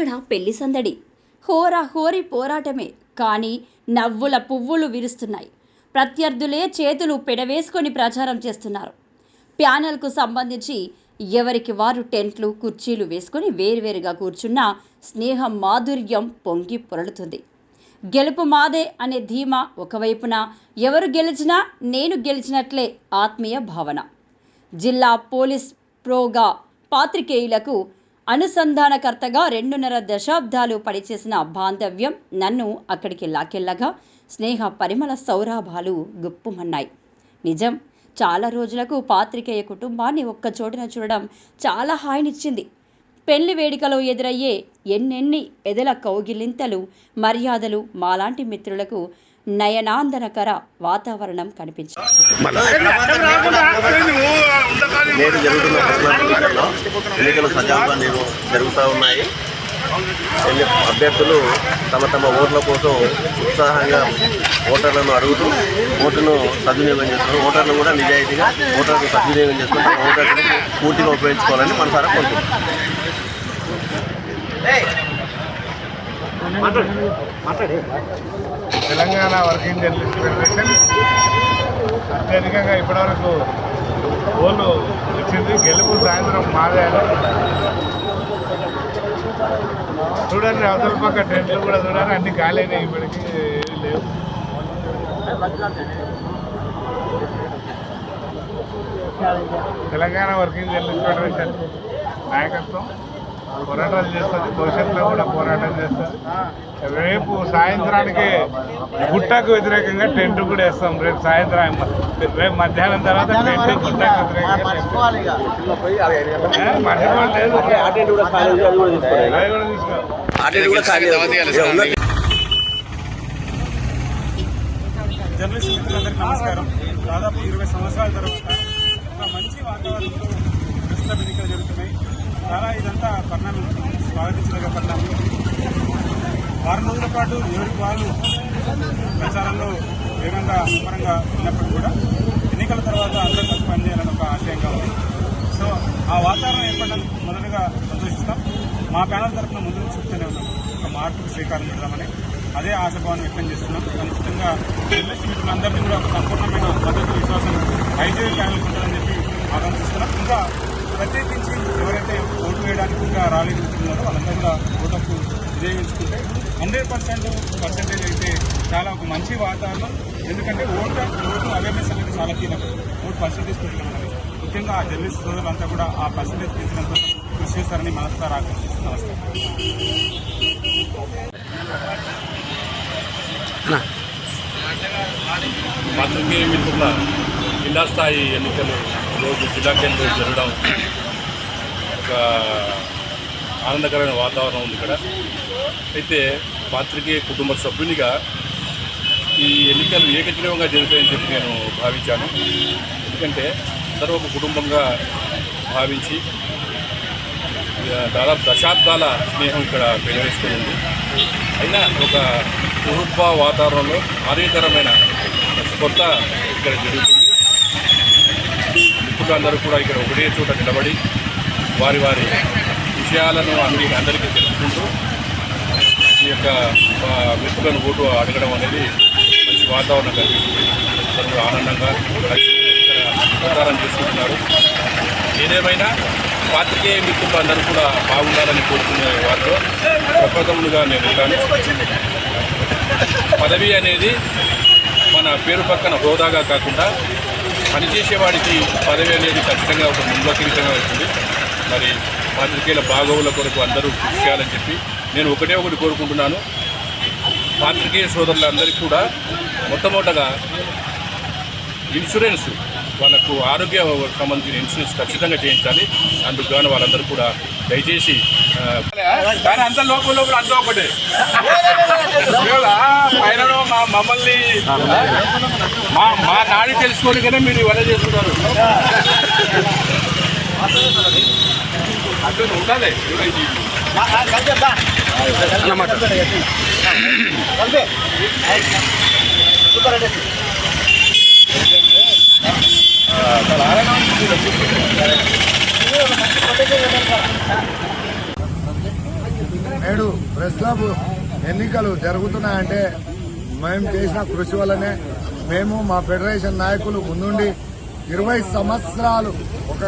అక్కడ పెళ్ళి సందడి. హోరా హోరీ పోరాటమే కానీ నవ్వుల పువ్వులు విరుస్తున్నాయి. ప్రత్యర్థులే చేతులు పెడవేసుకొని ప్రచారం చేస్తున్నారు. ప్యానెల్కు సంబంధించి ఎవరికి వారు టెంట్లు కుర్చీలు వేసుకొని వేరువేరుగా కూర్చున్న స్నేహ మాధుర్యం పొంగి పొరలుతుంది. గెలుపు మాదే అనే ధీమా ఒకవైపున ఎవరు గెలిచినా నేను గెలిచినట్లే ఆత్మీయ భావన. జిల్లా పోలీస్ ప్రోగా పాత్రికేయులకు అనుసంధానకర్తగా రెండున్నర దశాబ్దాలు పనిచేసిన బాంధవ్యం నన్ను అక్కడికి లాకెళ్ళగా స్నేహ పరిమళ సౌరాభాలు గుప్పుమన్నాయి. నిజం చాలా రోజులకు పాత్రికేయ కుటుంబాన్ని ఒక్క చోటున చూడడం చాలా హాయినిచ్చింది. పెళ్ళి వేడుకలో ఎదురయ్యే ఎన్నెన్ని ఎదల కౌగిలింతలు మర్యాదలు మాలాంటి మిత్రులకు నయనాందనకర వాతావరణం కనిపించింది. నేడు జరుగుతున్న పర్సనల్ ఎన్నికలు సజావుగా నేను జరుగుతూ ఉన్నాయి. అభ్యర్థులు తమ తమ ఓట్ల కోసం ఉత్సాహంగా ఓటర్లను అడుగుతూ ఓటును సద్వినియోగం చేస్తున్నారు ఓటర్లు కూడా నిజాయితీగా ఓటర్లు సద్వినియోగం చేసుకుని తమ ఓటర్లను పూర్తిగా ఉపయోగించుకోవాలని మనసారా కోరుకుంటున్నాం. తెలంగాణ వర్కింగ్ జర్నలిస్ట్ ఫెడరేషన్ అత్యధికంగా ఇప్పటివరకు గోలు వచ్చింది గెలుపు సాయంత్రం మాదే చూడండి అవతల పక్క టెంట్లు కూడా చూడండి అన్ని ఖాళీనే ఇప్పటికి లేవు. తెలంగాణ వర్కింగ్ జర్నలిస్ట్ ఫెడరేషన్ నాయకత్వం. పోరాటాలు చేస్తుంది. భవిష్యత్తులో కూడా పోరాటం చేస్తుంది. రేపు సాయంత్రానికి గుట్టకు వ్యతిరేకంగా టెంట్ కూడా వేస్తాం. రేపు సాయంత్రం రేపు మధ్యాహ్నం తర్వాత టెంట్ గుట్టకు వ్యతిరేకంగా జర్నలిస్ట్ మిత్రులందరికీ నమస్కారం. దాదాపు ఇరవై సంవత్సరాల తర్వాత ఒక మంచి వాతావరణంలో చాలా ఇదంతా పరిణామం స్వాగతించదగ్గ పరిణామం వారం రోజుల పాటు ఎవరికి వాళ్ళు ప్రచారంలో వేగంగా ముమ్మరంగా ఉన్నప్పటికీ కూడా ఎన్నికల తర్వాత అందరూ కలిసి పనిచేయాలని ఒక ఆశయంగా ఉంది. సో ఆ వాతావరణం ఏర్పడడానికి మొదటగా సంతోషిస్తాం. మా ప్యానల్ తరఫున ముందు నుంచి చెప్తూనే ఉన్నాం. ఒక మార్పుకు శ్రీకారం చుడదామని అదే ఆశాభావం వ్యక్తం చేస్తున్నాం. ఖచ్చితంగా జర్నలిస్ట్ మిత్రులందరినీ కూడా ఒక సంపూర్ణమైన మద్దతు విశ్వాసం ఐటీ ప్యానల్ ఉంటుందని చెప్పి ఆకాంక్షిస్తున్నాం. ఇంకా ప్రత్యేకించి ఎవరైతే ఓటు వేయడానికి ఇంకా రాలేదు ఉన్నారో వాళ్ళందరూ కూడా ఓటకు వినియోగించుకుంటే హండ్రెడ్ పర్సెంట్ పర్సెంటేజ్ అయితే చాలా ఒక మంచి వాతావరణం ఎందుకంటే ఓటు ఓటు అవేర్నెస్ అనేది చాలా కీలకం ఓటు పర్సెంటేజ్ పెట్టడం అనేది ముఖ్యంగా ఆ జర్నలిస్ట్ సోదరులంతా కూడా ఆ పర్సెంటేజ్ పెంచినంత కృషి చేస్తారని మనసారా ఆకాంక్షిస్తున్నాం నమస్తే పాత్రికేయ మిత్రుల జిల్లా స్థాయి ఎన్నికలు రోజు జిల్లా కేంద్రం జరగడం ఒక ఆనందకరమైన వాతావరణం ఉంది ఇక్కడ. అయితే పాత్రికే కుటుంబ సభ్యునిగా ఈ ఎన్నికలు ఏకగ్రీవంగా జరుగుతాయని చెప్పి నేను భావించాను. ఎందుకంటే అందరూ ఒక కుటుంబంగా భావించి దాదాపు దశాబ్దాల స్నేహం ఇక్కడ పెనవేసుకుని అయినా ఒక కుటుంబ వాతావరణంలో ఆరోగ్యకరమైన కొత్త ఇక్కడ జరుగుతుంది. మిత్రులు అందరూ కూడా ఇక్కడ ఒకటే చోట నిలబడి వారి వారి విషయాలను అన్ని అందరికీ తెలుసుకుంటూ ఈ యొక్క ఆ, మిత్రులను ఓటు అడగడం అనేది మంచి వాతావరణం కల్పిస్తుంది అందరూ ఆనందంగా ప్రచారం చేసుకుంటున్నారు. ఏదేమైనా పాత్రికేయ మిత్రులు అందరూ కూడా బాగుండాలని కోరుకునే వారిలో ప్రప్రథములుగా నేను ఉంటాను. పదవి అనేది మన పేరు పక్కన హోదాగా కాకుండా పనిచేసేవాడికి పదవి అనేది ఖచ్చితంగా ఒక ముందుకిరీతంగా వచ్చింది మరి పాత్రికేయుల బాగోగుల కొరకు అందరూ కృషి చేయాలని చెప్పి నేను ఒకటే ఒకటి కోరుకుంటున్నాను. పాత్రికేయ సోదరులందరికీ కూడా మొట్టమొదటగా ఇన్సూరెన్స్ వాళ్ళకు ఆరోగ్య సంబంధించిన ఇన్సూరెన్స్ ఖచ్చితంగా చేయించాలి. అందుకు గాను వాళ్ళందరూ కూడా దయచేసి కానీ అంత లోపల లోపల అంతా ఒకటే. పైన మా మమ్మల్ని మా మా నాడి తెలుసుకొని కదా మీరు ఇవన్నీ చేస్తున్నారు. ఉండాలి. నేడు ప్రెస్ క్లబ్ ఎన్నికలు జరుగుతున్నాయంటే మేము చేసిన కృషి వల్లనే మేము మా ఫెడరేషన్ నాయకులు ముందుండి ఇరవై సంవత్సరాలు ఒక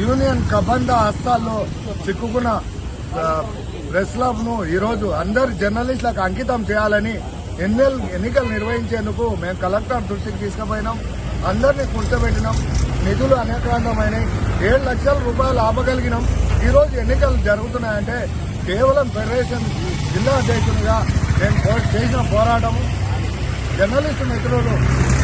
యూనియన్ కబంధ హస్తాల్లో చిక్కుకున్న ప్రెస్ క్లబ్ను ఈరోజు అందరు జర్నలిస్టులకు అంకితం చేయాలని ఎన్నికలు నిర్వహించేందుకు మేము కలెక్టర్ దృష్టికి తీసుకుపోయినాం. అందరినీ కూర్చోబెట్టినాం నిధులు అనేకాంతమైనవి ఏడు లక్షల రూపాయలు ఆపగలిగినాం ఈరోజు ఎన్నికలు జరుగుతున్నాయంటే కేవలం ఫెడరేషన్ జిల్లా అధ్యక్షునిగా నేను చేసిన పోరాటము. జర్నలిస్టు మిత్రులు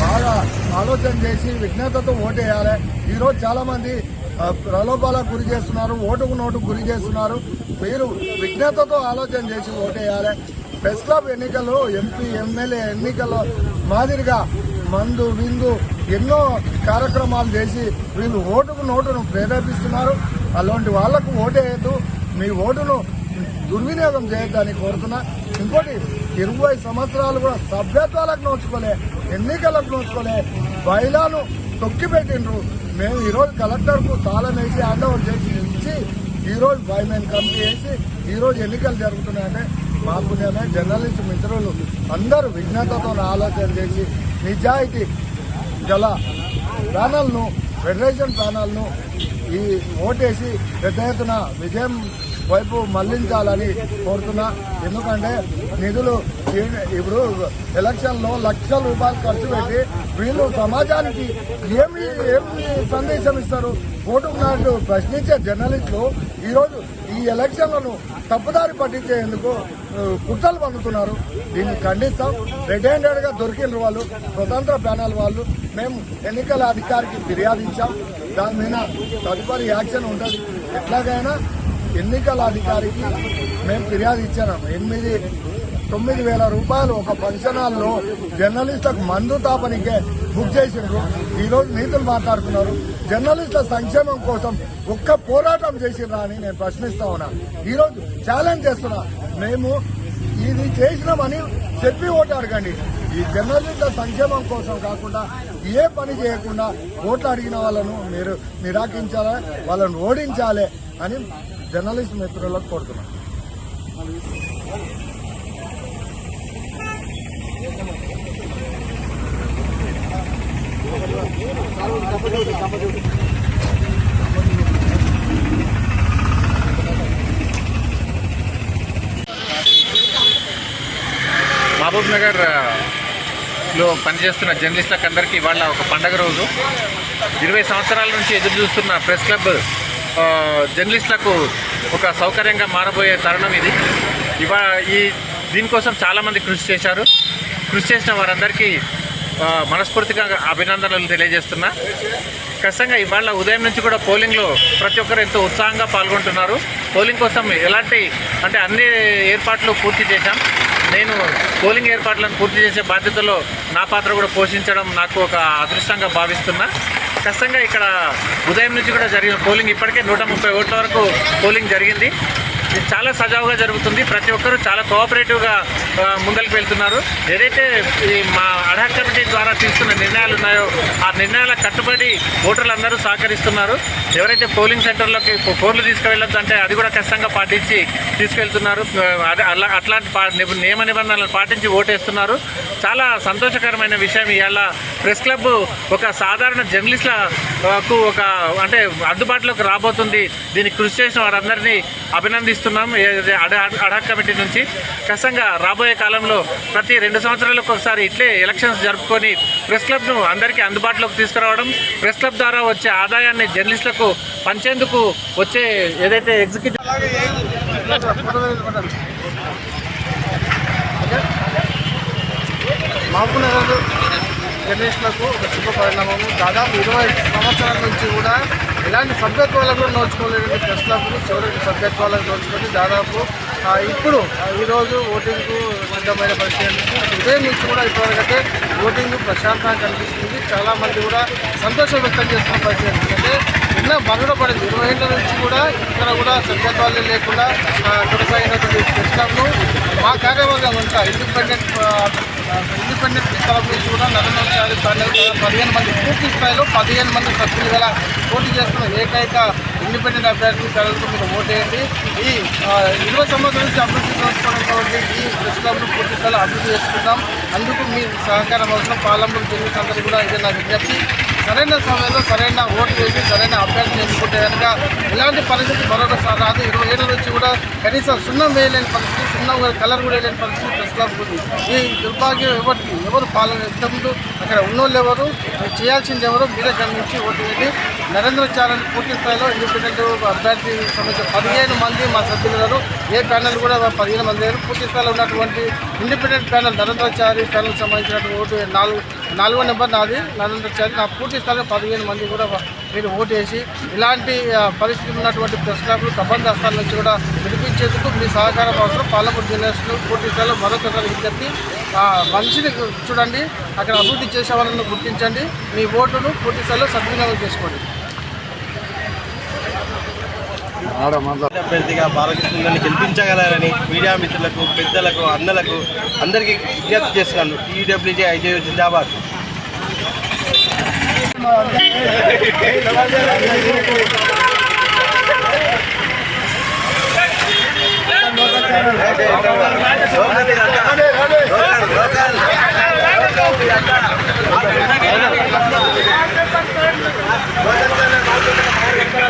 బాగా ఆలోచన చేసి విజ్ఞతతో ఓటేయాలి. ఈరోజు చాలామంది ప్రలోభాలకు గురి చేస్తున్నారు ఓటుకు నోటుకు గురి చేస్తున్నారు. మీరు విజ్ఞతతో ఆలోచన చేసి ఓటేయాలి. ప్రెస్ క్లబ్ ఎన్నికలు ఎంపీ ఎమ్మెల్యే ఎన్నికల్లో మాదిరిగా మందు విందు ఎన్నో కార్యక్రమాలు చేసి వీళ్ళు ఓటుకు నోటును ప్రేరేపిస్తున్నారు. అలాంటి వాళ్ళకు ఓటేయద్దు మీ ఓటును దుర్వినియోగం చేయొద్దని కోరుతున్నా. ఇంకోటి ఇరవై సంవత్సరాలు కూడా సభ్యత్వాలకు నోచుకోలే ఎన్నికలకు నోచుకోలే బయలాను తొక్కిపెట్టిండ్రు. మేము ఈరోజు కలెక్టర్కు తాళం వేసి హ్యాండ్ ఓవర్ చేసి ఇచ్చి ఈరోజు ఫైవ్ మెన్ కమిటీ వేసి ఈరోజు ఎన్నికలు జరుగుతున్నాయంటే. మా జర్నలిస్ట్ మిత్రులు. అందరూ విజ్ఞతతో ఆలోచన చేసి నిజాయితీ గల ప్యానల్ను ఫెడరేషన్ ప్యానల్ను ఈ ఓటేసి పెద్ద ఎత్తున విజయం వైపు మళ్ళించాలని కోరుతున్నా. ఎందుకంటే నిధులు ఇప్పుడు ఎలక్షన్లో లక్షల రూపాయలు ఖర్చు పెట్టి వీళ్ళు సమాజానికి ఏమి ఏమి సందేశం ఇస్తారు? ఓటు నాటు ప్రశ్నించే జర్నలిస్టులు ఈరోజు ఈ ఎలక్షన్లను తప్పుదారి పట్టించేందుకు కుట్రలు పండుతున్నారు దీన్ని ఖండిస్తాం. రెడ్ హ్యాండెడ్గా దొరికిన వాళ్ళు స్వతంత్ర ప్యానల్ వాళ్ళు. మేము ఎన్నికల అధికారికి ఫిర్యాదు ఇచ్చాం. దాని మీద తదుపరి యాక్షన్ ఉంటుంది. ఎట్లాగైనా ఎన్నికల అధికారికి మేము ఫిర్యాదు ఇచ్చినాము ఎనిమిది తొమ్మిది వేల రూపాయలు ఒక ఫంక్షన్ హాల్లో జర్నలిస్టులకు మందు తాపనికే బుక్ చేసిండ్రు. ఈరోజు నీతులు మాట్లాడుతున్నారు. జర్నలిస్టుల సంక్షేమం కోసం ఒక్క పోరాటం చేసిండ్రా అని నేను ప్రశ్నిస్తా ఉన్నా. ఈరోజు ఛాలెంజ్ చేస్తున్నా. మేము ఇది చేసినామని చెప్పి ఓటు అడగండి. ఈ జర్నలిస్టుల సంక్షేమం కోసం కాకుండా ఏ పని చేయకుండా ఓట్లు అడిగిన వాళ్ళను మీరు నిరాకరించాలి? వాళ్ళను ఓడించాలి అని జర్నలిస్ట్ మిత్రులకు కోరుతున్నాను మహబూబ్ నగర్లో పనిచేస్తున్న జర్నలిస్టులకు అందరికీ ఇవాళ ఒక పండగ రోజు. ఇరవై సంవత్సరాల నుంచి ఎదురు చూస్తున్న ప్రెస్ క్లబ్ జర్నలిస్టులకు ఒక సౌకర్యంగా మారబోయే తరుణం ఇది. ఇవా ఈ దీనికోసం చాలామంది కృషి చేశారు. కృషి చేసిన వారందరికీ మనస్ఫూర్తిగా అభినందనలు తెలియజేస్తున్నా. ఖచ్చితంగా ఇవాళ ఉదయం నుంచి కూడా పోలింగ్లో ప్రతి ఒక్కరు ఎంతో ఉత్సాహంగా పాల్గొంటున్నారు. పోలింగ్ కోసం ఎలాంటి అంటే అన్ని ఏర్పాట్లు పూర్తి చేశాం. నేను పోలింగ్ ఏర్పాట్లను పూర్తి చేసే బాధ్యతలో నా పాత్ర కూడా పోషించడం నాకు ఒక అదృష్టంగా భావిస్తున్నా. ఖచ్చితంగా ఇక్కడ ఉదయం నుంచి కూడా జరిగిన పోలింగ్ ఇప్పటికే నూట ముప్పై ఓట్ల వరకు పోలింగ్ జరిగింది. ఇది చాలా సజావుగా జరుగుతుంది. ప్రతి ఒక్కరూ చాలా కోఆపరేటివ్గా ముందరికి వెళ్తున్నారు. ఏదైతే ఈ మా అడాక్ కమిటీ ద్వారా తీసుకున్న నిర్ణయాలు ఉన్నాయో ఆ నిర్ణయాల కట్టుబడి ఓటర్లందరూ సహకరిస్తున్నారు. ఎవరైతే పోలింగ్ సెంటర్లోకి ఫోన్లు తీసుకువెళ్ళొద్దు అంటే అది కూడా ఖచ్చితంగా పాటించి తీసుకెళ్తున్నారు. అదే అలా అట్లాంటి పా- నియమ నిబంధనలు పాటించి ఓటేస్తున్నారు. చాలా సంతోషకరమైన విషయం ఇవాళ ప్రెస్ క్లబ్ ఒక సాధారణ జర్నలిస్టులకు ఒక అంటే అందుబాటులోకి రాబోతుంది. దీనికి కృషి చేసిన వారందరినీ అభినందిస్తున్నాం ఏదైతే అడా అడాక్ కమిటీ నుంచి ఖచ్చితంగా రాబోయే కాలంలో ప్రతి రెండు సంవత్సరాలకు ఒకసారి ఇట్లే ఎలక్షన్స్ జరుపుకొని ప్రెస్ క్లబ్ను అందరికీ అందుబాటులోకి తీసుకురావడం ప్రెస్ క్లబ్ ద్వారా వచ్చే ఆదాయాన్ని జర్నలిస్టులకు పంచేందుకు వచ్చే ఏదైతే ఎగ్జిక్యూటివ్ మాకు జర్నలిస్టులకు ఒక శుభ పరిణామము. దాదాపు ఇరవై సంవత్సరాల నుంచి కూడా ఎలాంటి సభ్యత్వాలకు కూడా నోచుకోలేని ప్రెస్ చివరికి సభ్యత్వాలను నోచుకొని దాదాపు ఇప్పుడు ఈరోజు ఓటింగ్కు సిద్ధమైన పరిస్థితి ఉదయం నుంచి కూడా ఇప్పటివరకైతే ఓటింగ్ ప్రశాంతంగా కనిపిస్తుంది. చాలామంది కూడా సంతోషం వ్యక్తం చేస్తున్న పరిస్థితి ఎందుకంటే నిన్న మనుగడ పడింది. ఇరవై ఏళ్ళ నుంచి కూడా ఇక్కడ కూడా సభ్యత్వాలు లేకుండా కొనసాగినటువంటి ప్రెస్ మా కార్యవర్గం అంతా ఇండిపెండెంట్ ఇండిపెండెంట్ తరఫు నుంచి కూడా నరేంద్ర పదిహేను మంది పూర్తి స్థాయిలో పదిహేను మంది సభ్యులు గల పోటీ చేస్తున్న ఏకైక ఇండిపెండెంట్ అభ్యర్థి కలర్కు మీరు ఓటేయండి. ఈ ఇరవై సంవత్సరాల నుంచి అభివృద్ధి చేసుకోవడం ఈ ప్రెస్ క్లబ్ను పూర్తి స్థాయిలో అభివృద్ధి చేసుకుందాం. అందుకు మీ సహకారం అవసరం. పాలనలో జరిగిన అందరూ కూడా ఇదే నా విజ్ఞప్తి. సరైన సమయంలో సరైన ఓటు వేసి సరైన అభ్యర్థి ఎన్నుకుంటే కనుక ఇలాంటి పరిస్థితి మరొకసారి రాదు. ఇరవై ఏళ్ళ నుంచి కూడా కనీసం సున్నం వేయలేని పరిస్థితి సున్నం కలర్ కూడా వేయలేని పరిస్థితి ప్రెస్ క్లబ్ ఈ దుర్భాగ్యం ఎవరికి ఎవరు పాలన ఇంతకుముందు అక్కడ ఉన్నోళ్ళు ఎవరు మీరు చేయాల్సింది ఎవరు మీరే గమనించి ఓటు వేసి నరేంద్ర చారని పూర్తి స్థాయిలో ఇండిపెండెంట్ అభ్యర్థి సంబంధించిన పదిహేను మంది మా సభ్యులు గారు ఏ ప్యానెల్ కూడా పదిహేను మంది లేరు. పూర్తి స్థాయిలో ఉన్నటువంటి ఇండిపెండెంట్ ప్యానెల్ నరేంద్రచారి ప్యానెల్ సంబంధించినటువంటి ఓటు నాలుగు నాలుగో నెంబర్ నాది. నరేంద్రచారి నా పూర్తి స్థాయిలో పదిహేను మంది కూడా మీరు ఓటు వేసి ఇలాంటి పరిస్థితి ఉన్నటువంటి ప్రెస్ క్లబ్లు కబంధ నుంచి కూడా విడిపించేందుకు మీ సహకారం అవసరం. పాలమూరు జిల్లాలో పూర్తి స్థాయిలో మరొకసారి విజ్ఞప్తి ఆ, మనిషిని చూడండి. అక్కడ అభివృద్ధి చేసే వాళ్ళని గుర్తించండి. మీ ఓటును పూర్తి స్థాయిలో సద్వినియోగం చేసుకోండి. అభ్యర్థిగా బాలకృష్ణని గెలిపించగలరని మీడియా మిత్రులకు పెద్దలకు అన్నలకు అందరికీ విజ్ఞప్తి చేస్తున్నాను. టీడబ్ల్యూజే ఐజే జిందాబాద్. ఎక్కడ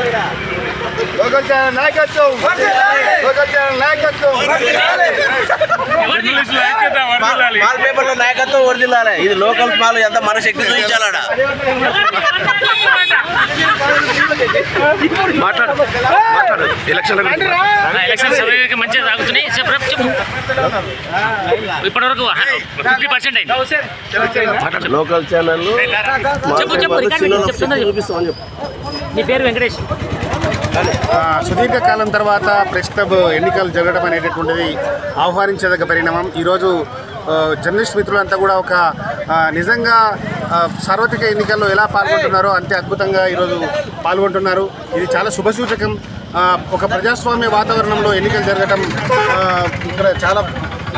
నాయకత్వం. నాయకత్వం. మాల్ పేపర్లో నాయకత్వం వర్దిల్లాలి ఇది లోకల్ మాల్ ఎంత మన శక్తి చూపించాలడ మాట్లాడు మాట్లాడు. ఎలక్షన్ ఎలక్షన్ సర్వేకి మంచిగా సాగుతున్నాయి చెప్పు రేపు చెప్పు. ఇప్పటివరకు ఫిఫ్టీ పర్సెంట్ అయింది. లోకల్ ఛానల్ చెప్పు చెప్పు రికార్డింగ్ చెప్తున్నది చూపిస్తామని చెప్పు. నీ పేరు వెంకటేష్. సుదీర్ఘకాలం తర్వాత ప్రెస్ క్లబ్ ఎన్నికలు జరగడం అనేటటువంటిది ఆహ్వానించదగ్గ పరిణామం. ఈరోజు జర్నలిస్ట్ మిత్రులంతా కూడా ఒక నిజంగా సార్వత్రిక ఎన్నికల్లో ఎలా పాల్గొంటున్నారో అంతే అద్భుతంగా ఈరోజు పాల్గొంటున్నారు. ఇది చాలా శుభసూచకం. ఒక ప్రజాస్వామ్య వాతావరణంలో ఎన్నికలు జరగడం ఇక్కడ చాలా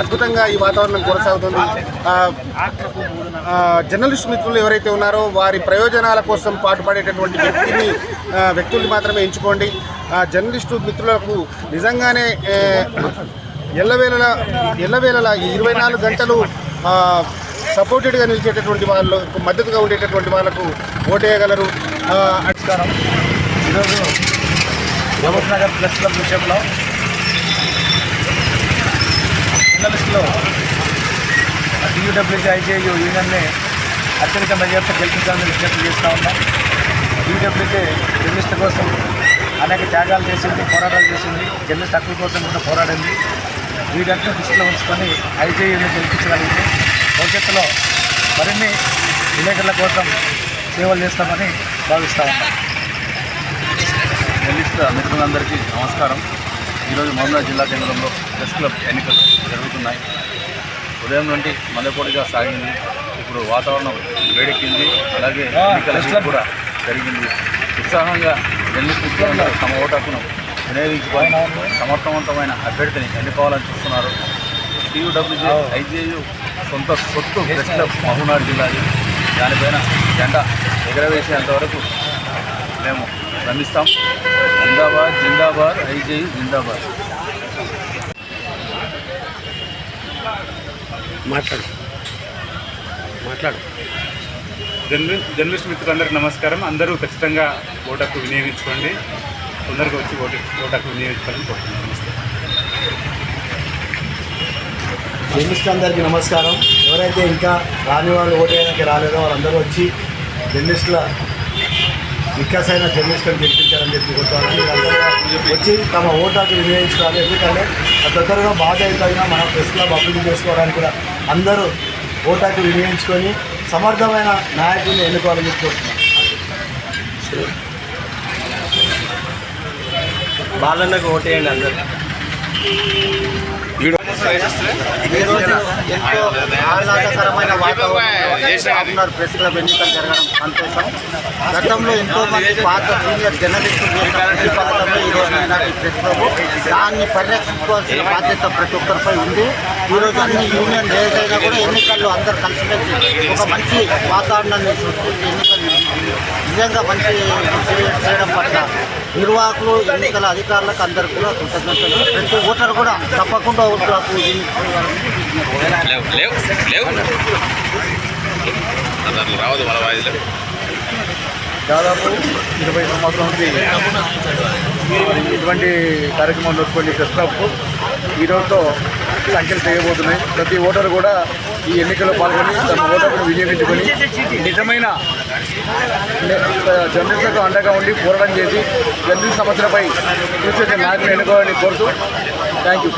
అద్భుతంగా ఈ వాతావరణం కొనసాగుతుంది. జర్నలిస్ట్ మిత్రులు ఎవరైతే ఉన్నారో వారి ప్రయోజనాల కోసం పాటుపడేటటువంటి వ్యక్తిని వ్యక్తుల్ని మాత్రమే ఎంచుకోండి. జర్నలిస్టు మిత్రులకు నిజంగానే ఎల్లవేళలా ఎల్లవేళలా ఇరవై నాలుగు గంటలు సపోర్టెడ్గా నిలిచేటటువంటి వాళ్ళు మద్దతుగా ఉండేటటువంటి వాళ్ళకు ఓటేయగలరు. నమస్కారం. ఈరోజు జవహర్ నగర్ ప్రెస్ క్లబ్ విషయంలో జర్నలిస్టులో టీయూడబ్ల్యూజీ ఐజేయు యూనియన్ని అత్యధిక మెజార్టీ గెలిపించాలని విజ్ఞప్తి చేస్తూ ఉన్నాం. టీయూడబ్ల్యూజీ జర్నలిస్ట్ కోసం అనేక త్యాగాలు చేసింది పోరాటాలు చేసింది. జర్నలిస్ట్ హక్కుల కోసం కూడా పోరాడింది. వీటన్నిటిని దృష్టిలో ఉంచుకొని ఐజేయుని గెలిపించగలిగింది. భవిష్యత్తులో మరిన్ని విలేకరుల కోసం సేవలు చేస్తామని భావిస్తూ ఉన్నాం. జర్నలిస్ట్ మిత్రులందరికీ నమస్కారం. ఈరోజు మహబూబ్నగర్ జిల్లా కేంద్రంలో ప్రెస్ క్లబ్ ఎన్నికలు జరుగుతున్నాయి. ఉదయం నుండి మందపోటీగా సాగింది. ఇప్పుడు వాతావరణం వేడెక్కింది. అలాగే ఎన్నికల కూడా జరిగింది ఉత్సాహంగా మిత్రులందరూ తమ ఓటు వినియోగించుకొని సమర్థవంతమైన అభ్యర్థిని ఎన్నుకోవాలని చూస్తున్నారు. టీయూడబ్ల్యూజే ఐజేయు సొంత సొత్తు ప్రెస్ క్లబ్. మహబూబ్నగర్ జిల్లాది. దానిపైన జెండా ఎగరవేసేంత వరకు మేము శ్రమిస్తాం జిందాబాద్ జిందాబాద్ ఐజేయు జిందాబాద్. మాట్లాడు. మాట్లాడు. జర్నలిస్ట్ జర్నలిస్ట్ మిత్రులందరికీ నమస్కారం. అందరూ ఖచ్చితంగా ఓటకు వినియోగించుకోండి. తొందరగా వచ్చి ఓటు ఓటకు వినియోగించుకోవాలని కోరుతున్నాను నమస్తే. జర్నలిస్ట్ అందరికీ నమస్కారం. ఎవరైతే ఇంకా రాని వాళ్ళు ఓటేయడానికి రాలేదో వాళ్ళందరూ వచ్చి జర్నలిస్టుల వికాసైన జర్నలిస్టులను గెలిపించాలని చెప్పి వచ్చి తమ ఓటాకు వినియోగించుకోవాలి. ఎందుకంటే ప్రతి ఒక్కరుగా బాధ్యతగా మన ప్రెస్ క్లబ్ అభివృద్ధి చేసుకోవడానికి కూడా అందరూ ఓటాకు వినియోగించుకొని సమర్థమైన నాయకుడిని ఎన్నుకోవాలని చెప్పి కోరుతున్నాను. బాలన్నకు ఓటేయండి అందరు. ఈరోజు ఎంతో ఆహ్లాదకరమైన వాతావరణంలో ప్రెస్ క్లబ్ ఎన్నికలు జరగడం సంతోషం గతంలో ఎంతో మంది పాత సీనియర్ జర్నలిస్టులు చేసిన ఈరోజు ఈనాటి ప్రెస్ క్లబ్ దాన్ని పరిరక్షించుకోవాల్సిన బాధ్యత ప్రతి ఒక్కరిపై ఉంది ఈరోజు అన్ని యూనియన్ డేస్ అయినా కూడా ఎన్నికల్లో అందరు కలిసిమెలిసి ఒక మంచి వాతావరణాన్ని సృష్టించి ఎన్నికలు నిజంగా మంచి చేయడం పట్ల నిర్వాహకులు ఎన్నికల అధికారులకు అందరికీ కూడా కృతజ్ఞతలు. ప్రతి ఓటర్ కూడా తప్పకుండా రావద్దు మన వాయిద్యం దాదాపు ఇరవై సంవత్సరం నుంచి ఇటువంటి కార్యక్రమం నడుచుకోండి ప్రెస్ క్లబ్ ఈ సంఖ్యలు చేయబోతున్నాయి ప్రతి ఓటరు కూడా ఈ ఎన్నికల్లో పాల్గొని తమ ఓటర్ను వినియోగించుకొని నిజమైన జర్నలిస్టులకు అండగా ఉండి పోరాటం చేసి జర్నలిస్ట్ సమస్యలపై కృషి నాయకులు ఎన్నుకోవాలని కోరుతూ థ్యాంక్ యూ